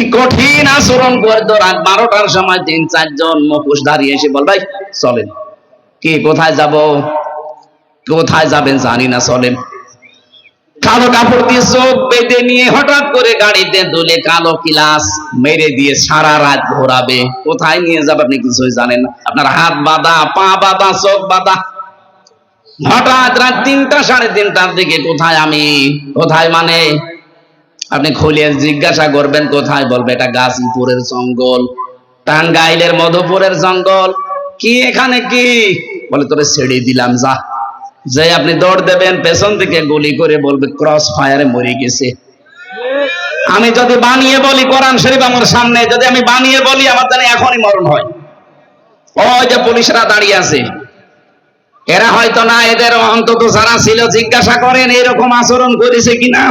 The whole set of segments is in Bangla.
কি কঠিন আচরণ করে তো রাত বারোটার সময় তিন, চারজন মুখোশ দাঁড়িয়ে এসে বল, ভাই, চলেন। কি কোথায় যাব? কোথায় যাবেন জানি না, চলেন। কালো কাপড় দিয়ে চোখ বেঁধে নিয়ে হঠাৎ করে গাড়িতে দুলে কালো কিলাস মেরে দিয়ে সারা রাত ঘোরাবে। কোথায় নিয়ে যাবে আপনি কিছুই জানেন না। আপনার হাত বাঁধা, পা বাঁধা, চোখ বাঁধা। হঠাৎ রাত তিনটা সাড়ে তিনটার দিকে, কোথায় আমি? কোথায় মানে? আপনি খুলে জিজ্ঞাসা করবেন, কোথায় বলবে? এটা গাজীপুরের জঙ্গল, টাঙ্গাইলের মধুপুরের জঙ্গল। কি এখানে কি? বলে, তোরে ছেড়ে দিলাম, যা। যে আপনি দৌড় দেবেন, পেছন থেকে গুলি করে বলবে ক্রস ফায়ারে মরে গেছে। আমি যদি বানিয়ে বলি কোরআন শরীফ আমার সামনে, যদি আমি বানিয়ে বলি, আমার জানি এখনই মরণ হয়। ওই যে পুলিশরা দাঁড়িয়ে আছে। এরা হয়তো না, এদের অন্তত যারা ছিল, জিজ্ঞাসা করেন, এরকম আচরণ করেছে কিনা?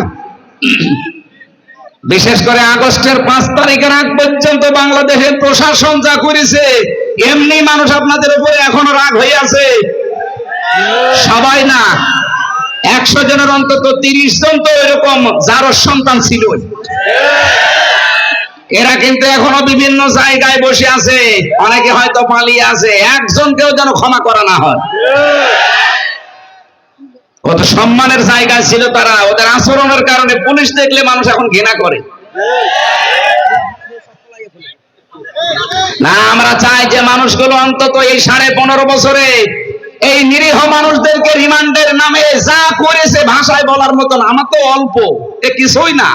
বিশেষ করে আগস্টের পাঁচ তারিখের আগ পর্যন্ত বাংলাদেশের প্রশাসন যা করেছে, এমনি মানুষ আপনাদের উপরে এখনও রাগ হয়ে আছে। সবাই না, একশো জনের অন্তত তিরিশ জন তো এরকম যার সন্তান ছিল। এরা কিন্তু এখনও বিভিন্ন জায়গায় বসে আছে, অনেকে হয়তো পালিয়ে আছে, একজনকেও যেন ক্ষমা করা না হয়। কত সম্মানের জায়গায় ছিল তারা, ওদের আচরণের কারণে পুলিশ দেখলে মানুষ এখন ঘৃণা করে। না, আমরা চাই যে মানুষগুলো অন্তত এই সাড়ে পনেরো বছরে এই নিরীহ মানুষদেরকে রিমান্ডের নামে যা করেছে ভাষায় বলার মতন, আমার তো অল্প, এ কিছুই না।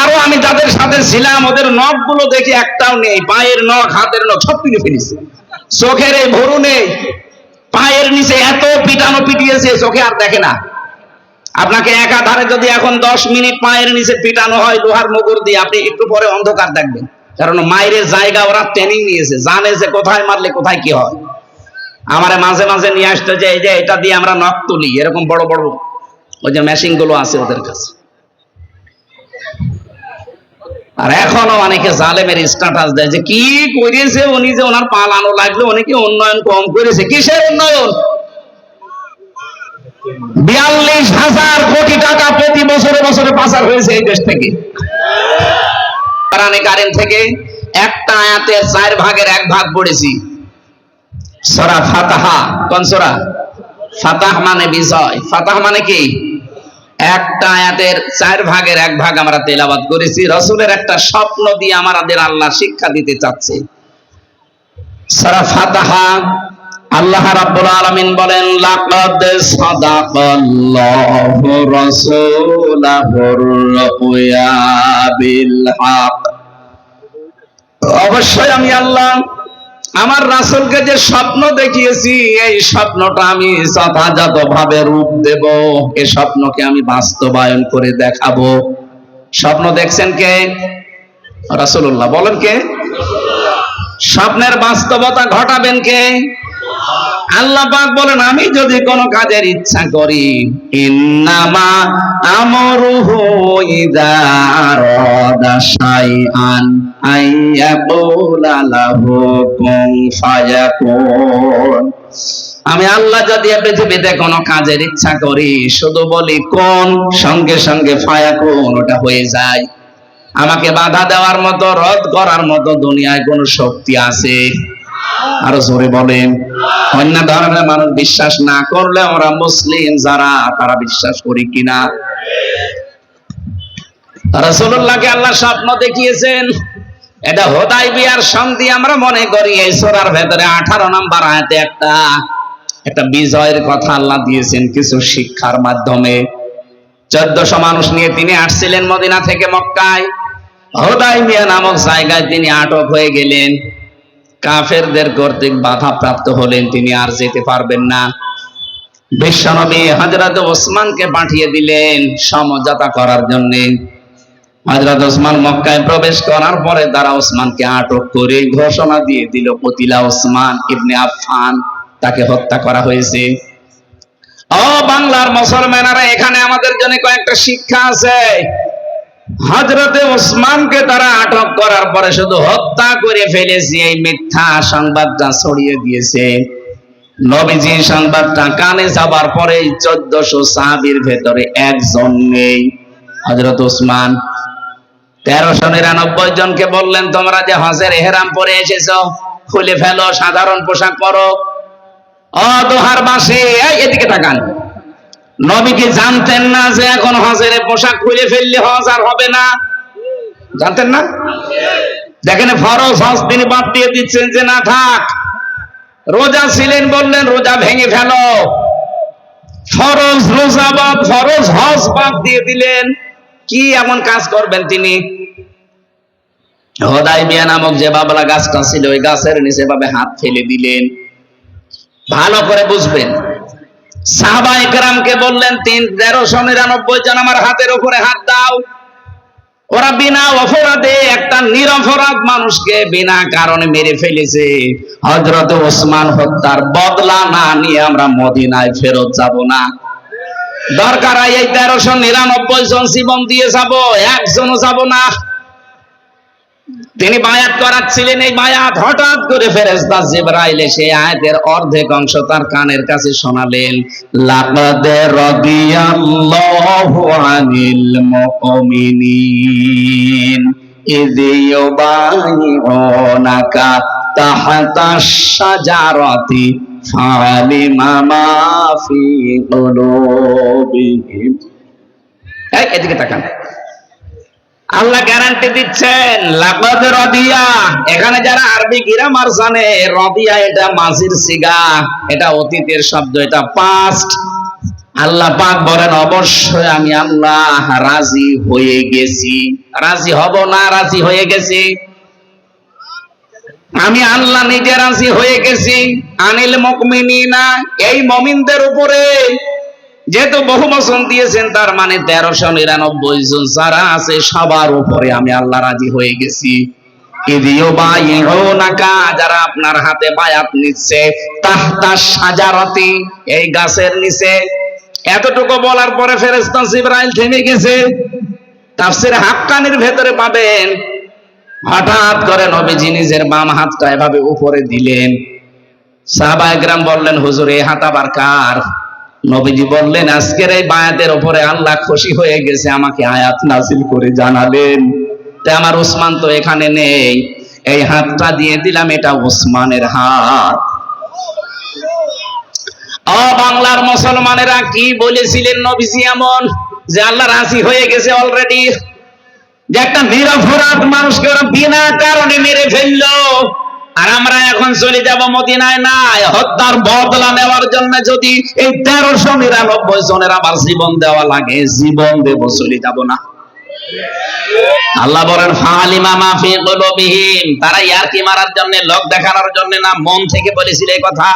আরও আমি যাদের সাথে ছিলাম, ওদের নখগুলো দেখি একটাও নেই, পায়ের নখ, হাতের নখ সব তুলে ফেলেছে চোখের এই ভরু নেই, পায়ের নিচে পিটানো পিটিয়েছে চোখে আর দেখে না। আপনাকে একাধারে যদি এখন দশ মিনিট পায়ের নিচে পিটানো হয় লোহার মুগুর দিয়ে, আপনি একটু পরে অন্ধকার দেখবেন। কারণ মায়ের জায়গা ওরা ট্রেনিং নিয়েছে, জানে যে কোথায় মারলে কোথায় কি হয়। আমারে মাঝে মাঝে নিয়ে আসতে যে, এই যে এটা দিয়ে আমরা নখ তুলি, এরকম বড় বড় ওই যে মেশিনগুলো আছে ওদের কাছে। আর এখনও অনেকে জালেমের স্ট্যাটাস দেয় যে, কি করেছে উনি যে ওনার পালানো লাগল, উনি কি উন্নয়ন কম করেছে? কিসের উন্নয়ন? বিয়াল্লিশ হাজার কোটি টাকা প্রতি বছরে বছরে পাচার হয়েছে এই দেশ থেকে। কোরআনে কারিম থেকে একটা আয়াতের চার ভাগের এক ভাগ পড়েছি। সরা ফাতাহা, কোন সরা? ফাতাহ মানে বিজয়। ফাতাহ মানে কি? একটা আয়াতের চার ভাগের এক ভাগ আমরা তেলাবাদ করেছি। রসুলের একটা স্বপ্ন দিয়ে আমাদের আল্লাহ শিক্ষা দিতে চাচ্ছে। সরা ফাতাহা আল্লাহ রাব্বুল আলামিন বলেন, লাকাদ সাদাকাল্লাহু রাসূলাহুর রুয়া বিল হক। অবশ্যই আমি আল্লাহ, আমার রাসূলকে যে স্বপ্ন দেখিয়েছি, এই স্বপ্নটা আমি যথাযথ ভাবে রূপ দেব। এই স্বপ্নকে আমি বাস্তবায়ন করে দেখাবো। স্বপ্ন দেখছেন কে? রাসূলুল্লাহ। বলেন কে? স্বপ্নের বাস্তবতা ঘটাবেন কে? আল্লাহ পাক বলেন, আমি যদি কোনো কাজের ইচ্ছা করি, ইন্নামা আমরুহু ইযা আরাদা শাইআন আইয়াকুলা লাহু কুন ফায়াকুন। আমি আল্লাহ যদি পৃথিবীতে কোনো কাজের ইচ্ছা করি, শুধু বলি কোন? সঙ্গে সঙ্গে ফায়াকুন, ওটা হয়ে যায়। আমাকে বাধা দেওয়ার মতো, রদ করার মতো দুনিয়ায় কোনো শক্তি আছে? আরও জোরে বলেন। অন্য ধর্মের মানুষ বিশ্বাস না করলে আমরা মুসলিম যারা, তারা বিশ্বাস করি কিনা? রাসূলুল্লাহকে আল্লাহ স্বপ্ন দেখিয়েছেন। এটা হোদাই বিয়ার সন্ধি আমরা মনে করি, এই সূরার ভেতরে 18 নাম্বার আয়াতে একটা একটা বিজয়ের কথা আল্লাহ দিয়েছেন কিছু শিক্ষার মাধ্যমে। চোদ্দশো মানুষ নিয়ে তিনি আসছিলেন মদিনা থেকে মক্কায়। হোদাই মিয়া নামক জায়গায় তিনি আটক হয়ে গেলেন। কাফেরদের কর্তৃক বাধা প্রাপ্ত হলেন, তিনি আর যেতে পারবেন না। বিশ্বনবী হজরত ওসমানকে পাঠিয়ে দিলেন সমঝোতা করার জন্য। হজরত ওসমান মক্কায় প্রবেশ করার পরে তারা ওসমানকে আটক করে ঘোষণা দিয়ে দিল, কতিলা ওসমান ইবনে আফফান, তাকে হত্যা করা হয়েছে। ও বাংলার মুসলমানেরা, এখানে আমাদের জন্য কয়েকটা শিক্ষা আছে। হজরতে ওসমানকে তারা আটক করার পরে শুধু হত্যা করে ফেলেছে, এই মিথ্যা সংবাদটা ছড়িয়ে দিয়েছে। নবীজি সংবাদটা কানে যাবার পরে চোদ্দশো সাহাবির ভেতরে একজন নেই। হজরত ওসমান তেরোশো নিরানব্বই জনকে বললেন, তোমরা যে হজের এহেরাম পরে এসেছ, খুলে ফেলো, সাধারণ পোশাক পরো। ও দোহার বাসে এদিকে তাকান। নবী কি জানতেন না যে এখন হজের পোশাক খুলে ফেললে হজ আর হবে না। জানতেন না? দেখেন ফরজ হজ তিনি বাদ দিয়ে দিচ্ছেন যে না থাক। রোজা ছিলেন বললেন, রোজা ভেঙে ফেলো। ফরজ রোজা বাদ, ফরজ হজ বাদ দিয়ে দিলেন। কি এমন কাজ করবেন তিনি? হদাই মিয়া নামক যে বাবলা গাছটা ছিল, ওই গাছের নিচে ভাবে হাত ফেলে দিলেন। ভালো করে বুঝবেন। সাহাবা একরামকে বললেন, তিন, তেরোশো নিরানব্বই জন আমার হাতের উপরে হাত দাও। ওরা বিনা অপরাধে একটা নিরপরাধ মানুষকে বিনা কারণে মেরে ফেলেছে। হজরত ওসমান হত্যার বদলা না নিয়ে আমরা মদিনায় ফেরত যাব না। দরকার এই তেরোশো নিরানব্বই জন জীবন দিয়ে যাব, একজনও যাব না। তিনি বায়াত করাচ্ছিলেন, এই বায়াত হঠাৎ করে ফেরেশতা জিবরাইল এসে আয়াতের অর্ধেক অংশ তার কানের কাছে শোনালেন, লাকাদ রাদিয়াল্লাহু আনিল মুমিনিন, ইয ইউবাইউনাকা তাহতা শাজারাতি ফালিমা মা ফি এই, এদিকে তাকান। আল্লাহ গ্যারান্টি দিচ্ছেন লাকাদ রদিয়া। এখানে যারা আরবি গ্রামার জানে, রদিয়া এটা মাঝির সিগা, এটা অতীতের শব্দ, এটা পাস্ট আল্লাহ পাক বলেন, অবশ্যই আমি আল্লাহ রাজি হয়ে গেছি। রাজি হব না রাজি হয়ে গেছি? আমি আল্লাহ নিজে রাজি হয়ে গেছি। আনিল মুকমিনিনা, এই মমিনদের উপরে যেহেতু বহু বচন দিয়েছেন, তার মানে তেরোশো নিরানব্বই জন যারা আছে, সবার উপরে আমি আল্লাহ রাজি হয়ে গেছি। যারা আপনার হাতে বায়াত নিচ্ছে সাজারতি এই গাছের নিচে। এতটুকু বলার পরে ফেরেস্তা জিব্রাইল থেমে গেছে। তাফসির হাক্কানির ভেতরে পাবেন। হঠাৎ করে নবীজি নিজের বাম হাতটা এভাবে উপরে দিলেন। সাহাবা একরাম বললেন, হুজুর এই হাত আবার কার? নবীজি বললেন, আজকের এই বায়াতের উপরে আল্লাহ খুশি হয়ে গেছে, আমাকে আয়াত নাজিল করে জানালেন। তা আমার ওসমান তো এখানে নেই। এই হাতটা দিয়ে দিলাম, এটা ওসমানের হাত। ও বাংলার মুসলমানেরা কি বলেছিলেন নবীজি এমন? যে আল্লাহ রাজি হয়ে গেছে অলরেডি যে একটা নিরপরাধ মানুষকে ওরা বিনা কারণে মেরে ফেলল। আর আমরা এখন চলে যাব মদিনায় নাই। হত্যার বদলা নেওয়ার জন্য যদি এই তেরোশো নিরানব্বই জনের আবার জীবন দেওয়া লাগে, জীবন দেব, চলে যাব না। আল্লাহ বলেন, ফালিমা মাফি তারা ইয়ারকি মারার জন্য, লোক দেখানোর জন্য না, মন থেকে বলেছিল এই কথা।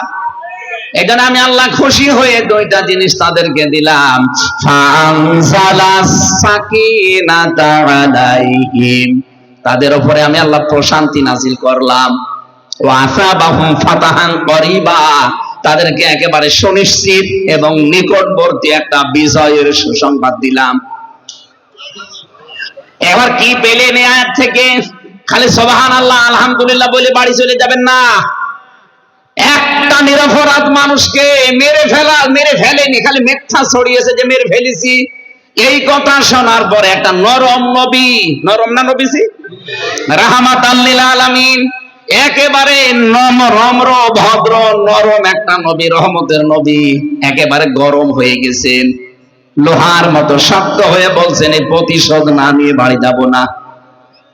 এই জন্য আমি আল্লাহ খুশি হয়ে দুইটা জিনিস তাদেরকে দিলাম। তাদের উপরে আমি আল্লাহ প্রশান্তি নাজিল করলাম। তাদেরকে একেবারে সুনিশ্চিত এবং নিকটবর্তী একটা বিজয়ের সুসংবাদ দিলাম। এবার কি পেলে নেয়ার থেকে? খালি সবাহান আল্লাহ আলহামদুলিল্লাহ বলে বাড়ি চলে যাবেন না। একটা নিরপরাধ মানুষকে মেরে ফেলা, মেরে ফেলেনি, খালি মিথ্যা ছড়িয়েছে যে মেরে ফেলেছি। এই কথা শোনার পরে একটা নরম নবী, নরম না রাহমাত আল্লিল একেবারে নম্র ভদ্র, নরম একটা নবী, রহমতের নবী, একেবারে গরম হয়ে গেছেন। লোহার মতো শক্ত হয়ে বলছেন, এই প্রতিশোধ না নিয়ে বাড়ি যাব না।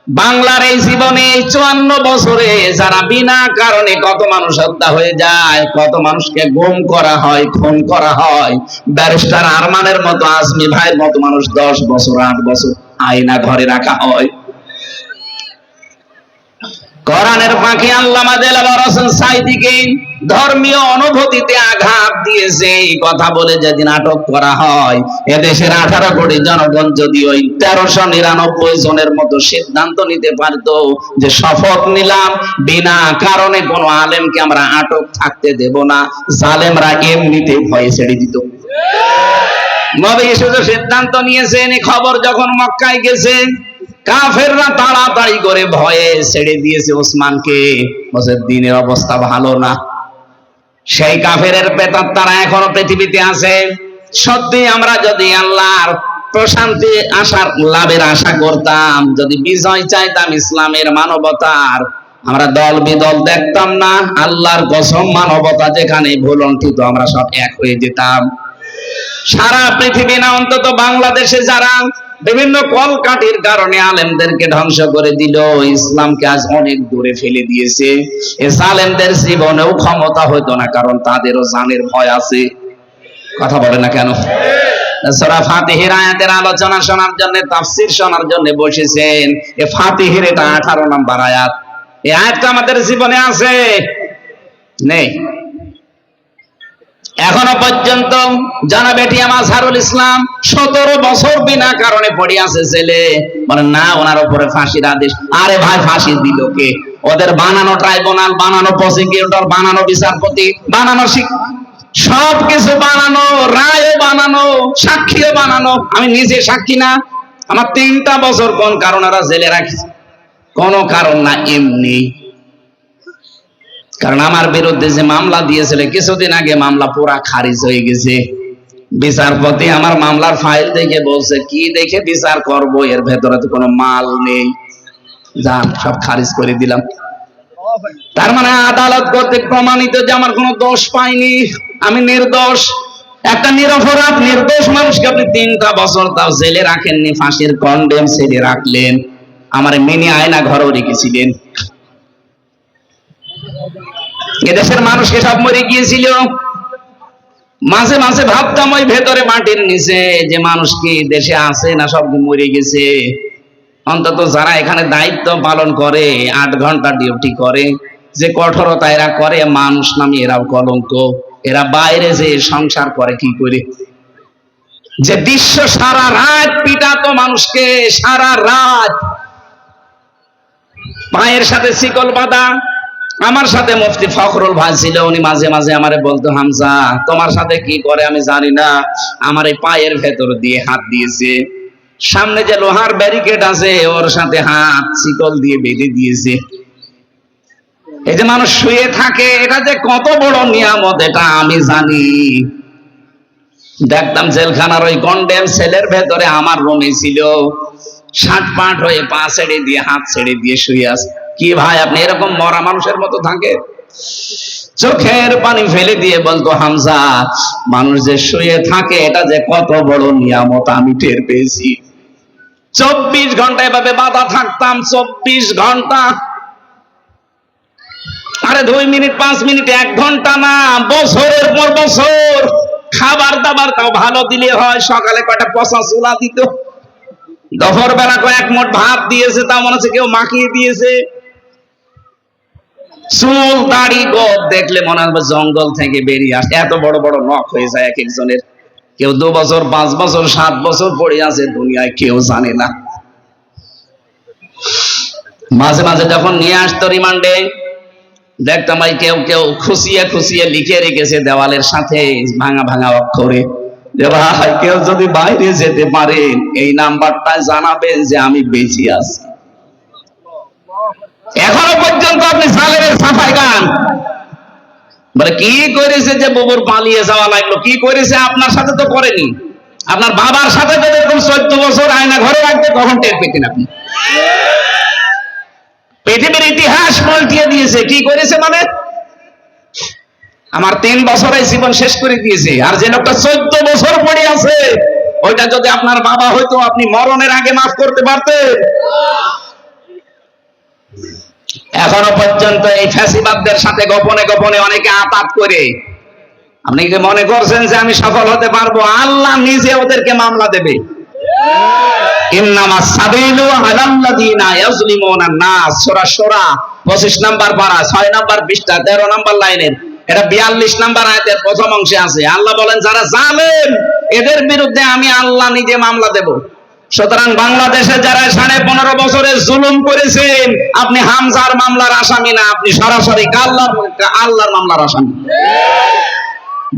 বাংলার এই জীবনে চুয়ান্ন বছরে যারা বিনা কারণে কত মানুষ হত্যা হয়ে যায়, কত মানুষকে গুম করা হয়, খুন করা হয়, ব্যারিস্টার আরমানের মতো আজমি ভাইয়ের মতো মানুষ দশ বছর, আট বছর আয়না ঘরে রাখা হয়। কোরআনের পাখি আল্লামা দেলাওয়ার সাইদিকে ধর্মীয় অনুভূতিতে আঘাত দিয়েছে। এই কথা বলে যেদিন আটক করা হয়, এদেশের আঠারো কোটি জনগণ যদি ওই তেরোশো নিরানব্বই জনের মতো সিদ্ধান্ত নিতে পারত যে শপথ নিলাম, বিনা কারণে কোনো আলেমকে আমরা আটক থাকতে দেব না। জালেমরা এমনিতে ভয়ে ছেড়ে দিত। নবী শুধু সিদ্ধান্ত নিয়েছেন খবর যখন মক্কায় গেছে কাফেররা তাড়াতাড়ি করে ভয়ে ছেড়ে দিয়েছে ওসমানকে। বসে দিনের অবস্থা ভালো না। সেই কাফেরের পেতার তারা এখনও পৃথিবীতে আছে। সত্যি আমরা যদি আল্লাহর প্রশান্তি আশার লাভের আশা করতাম, যদি বিজয় চাইতাম ইসলামের মানবতার, আমরা দল বিদল দেখতাম না। আল্লাহর কসম মানবতা যেখানে ভুলন্ঠিত আমরা সব এক হয়ে যেতাম। সারা পৃথিবী না, অন্তত বাংলাদেশে যারা বিভিন্ন কলকাঠির কারণে আলেমদেরকে ধ্বংস করে দিল। ইসলামকে আজ অনেক দূরে ফেলে দিয়েছে। আলেমদের জীবনেও ক্ষমতা হতো না, কারণ তাদেরও জানের ভয় আছে। কথা বলে না কেন? আলোচনা শোনার জন্য, তাফসীর শোনার জন্য বসেছেন এ ফাতিহের এটা 18 নম্বর আয়াত। এই আয়াতটা আমাদের জীবনে আছে? নেই। এখনও পর্যন্ত জানা বেটিয়া মাঝহারুল ইসলাম, সতেরো বছর বিনা কারণে পড়ে আছে ছেলে বলে, না, ওনার উপরে ফাঁসির আদেশ। আরে ভাই, ফাঁসি দিল কে? ওদের বানানো ট্রাইব্যুনাল, বানানো প্রসিকিউটর, বানানো বিচারপতি, বানানো শিক- সবকিছু বানানো, রায়ও বানানো, সাক্ষীও বানানো। আমি নিজে সাক্ষী না। আমার তিনটা বছর কোন কারণ ওরা জেলে রাখি কোনো কারণ না, এমনি। কারণ আমার বিরুদ্ধে যে মামলা দিয়েছিল, কিছুদিন আগে মামলা পুরা খারিজ হয়ে গেছে। বিচারপতি আমার মামলার ফাইল দেখে বলছে, কি দেখে বিচার করব? এর ভেতরে তো কোনো মাল নেই। যান, সব খারিজ করে দিলাম। তার মানে আদালত কর্তৃক প্রমাণিত যে আমার কোনো দোষ পাইনি। আমি নির্দোষ, একটা নিরপরাধ, নির্দোষ মানুষকে আপনি তিনটা বছর তাও জেলে রাখেননি, ফাঁসির কন্ডেম ছেড়ে রাখলেন। আমার মিনি আয়না ঘরেও রেখেছিলেন এদেশের মানুষকে সব মরে গিয়েছিল। মাঝে মাঝে ভাবতাম ওই ভেতরে মাটির নিচে যে মানুষ কি দেশে আছে না সব মরে গেছে। অন্তত যারা এখানে দায়িত্ব পালন করে, আট ঘণ্টা ডিউটি করে, যে কঠোরতা এরা করে, মানুষ নামে এরাও কলঙ্ক। এরা বাইরে যে সংসার করে কি করে? যে দৃশ্য সারা রাত পিটাতো মানুষকে, সারা রাত। পায়ের সাথে শিকল বাঁধা আমার সাথে মুফতি ফখরুল ভাই ছিল, উনি মাঝে মাঝে আমারে বলতো, হামজা, তোমার সাথে কি করে আমি জানি না, আমার এই পায়ের ভেতর দিয়ে হাত দিয়েছে। সামনে যে লোহার ব্যারিকেড আছে, ওর সাথে হাত শিকল দিয়ে বেঁধে দিয়েছে। এই যে মানুষ শুয়ে থাকে, এটা যে কত বড় নিয়ামত, এটা আমি জানি। দেখতাম জেলখানার ওই কন্ডেম সেলের ভেতরে আমার রুমে ছিল, ষাট পাট হয়ে পা ছেড়ে দিয়ে, হাত ছেড়ে দিয়ে শুয়ে আছে। কি ভাই, আপনি এরকম মরা মানুষের মতো থাকে চোখের পানি ফেলে দিয়ে বলতো, হামজা, মানুষ যে শুয়ে থাকে, এটা যে কত বড় নিয়ামত, আমি টের পেয়েছি। চব্বিশ ঘণ্টা এভাবে বাধা থাকতাম, চব্বিশ ঘণ্টা। আরে দুই মিনিট, পাঁচ মিনিট, এক ঘণ্টা না, বছরের পর বছর। খাবার দাবার তাও ভালো দিলে হয়, সকালে কয়টা পচা চুলা দিত। দফর বেলা কয়েক মোট ভাত দিয়েছে তা মনে হচ্ছে কেউ মাখিয়ে দিয়েছে। চুল দাড়ি গোপ দেখলে মনে হবে জঙ্গল থেকে বেরিয়ে আসে। এত বড় বড় নখ হয়ে যায় এক একজনের। কেউ দু বছর, পাঁচ বছর, সাত বছর পড়ে আছে দুনিয়ায়, কেউ জানে না। মাঝে মাঝে যখন নিয়ে আসতো রিমান্ডে, দেখতাম ভাই কেউ কেউ খুশিয়ে খুশিয়ে লিখে রেখেছে দেওয়ালের সাথে ভাঙা ভাঙা অক্ষরে। যে ভাই, কেউ যদি বাইরে যেতে পারেন এই নাম্বারটা জানাবেন যে আমি বেঁচে আছি। এখনও পর্যন্ত আপনি সালের সাফাই গান বলে, কি করেছে যে বুবুর পালিয়ে যাওয়া লাগল? কি করেছে? আপনার সাথে তো করেনি। আপনার বাবার সাথে তো এরকম চোদ্দ বছর আয়না ঘরে রাখতে কখন টের পেতেন আপনি? পৃথিবীর ইতিহাস পাল্টিয়ে দিয়েছে। কি করেছে মানে? আমার তিন বছরে জীবন শেষ করে দিয়েছে। আর যে লোকটা চোদ্দ বছর পড়ে আছে, ওইটা যদি আপনার বাবা হয়তো আপনি মরণের আগে মাফ করতে পারতেন। এখনও পর্যন্ত এই ফ্যাসিবাদদের সাথে গোপনে গোপনে অনেকে আতাত করে। আপনি কি মনে করছেন যে আমি সফল হতে পারব? আল্লাহ নিজে ওদেরকে মামলা দেবে। ইন্নামা সাবিলু আলাল্লাযিনা ইয়াজলিমুনা নাস। সূরা সূরা 25 নাম্বার পারা 6 নাম্বার পৃষ্ঠা 13 নাম্বার লাইনের এটা 42 নাম্বার আয়াতের প্রথম অংশে আছে। আল্লাহ বলেন, যারা জালেম, এদের বিরুদ্ধে আমি আল্লাহ নিজে মামলা দেব। সুতরাং বাংলাদেশে যারা সাড়ে পনেরো বছরের জুলুম করেছেন, আপনি হামজার মামলার আসামি না, আপনি সরাসরি আল্লাহর আল্লাহর মামলার আসামি।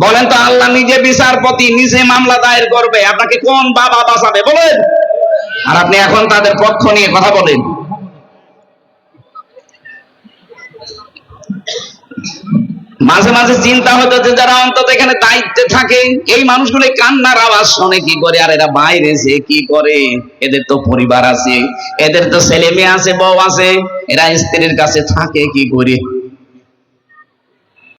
বলেন তো আল্লাহ নিজে বিচারপতি নিজে মামলা দায়ের করবে, আপনাকে কোন বাবা বাঁচাবে বলেন? আর আপনি এখন তাদের পক্ষ নিয়ে কথা বলেন। মাঝে মাঝে চিন্তা হতো যে যারা অন্তত এখানে দায়িত্বে থাকে, এই মানুষগুলো কান্নার আওয়াজ শোনে কি করে, আর এরা বাইরে যে কি করে? এদের তো পরিবার আছে, এদের তো ছেলে মেয়ে আছে, বউ আছে, এরা স্ত্রীর কাছে থাকে কি করে?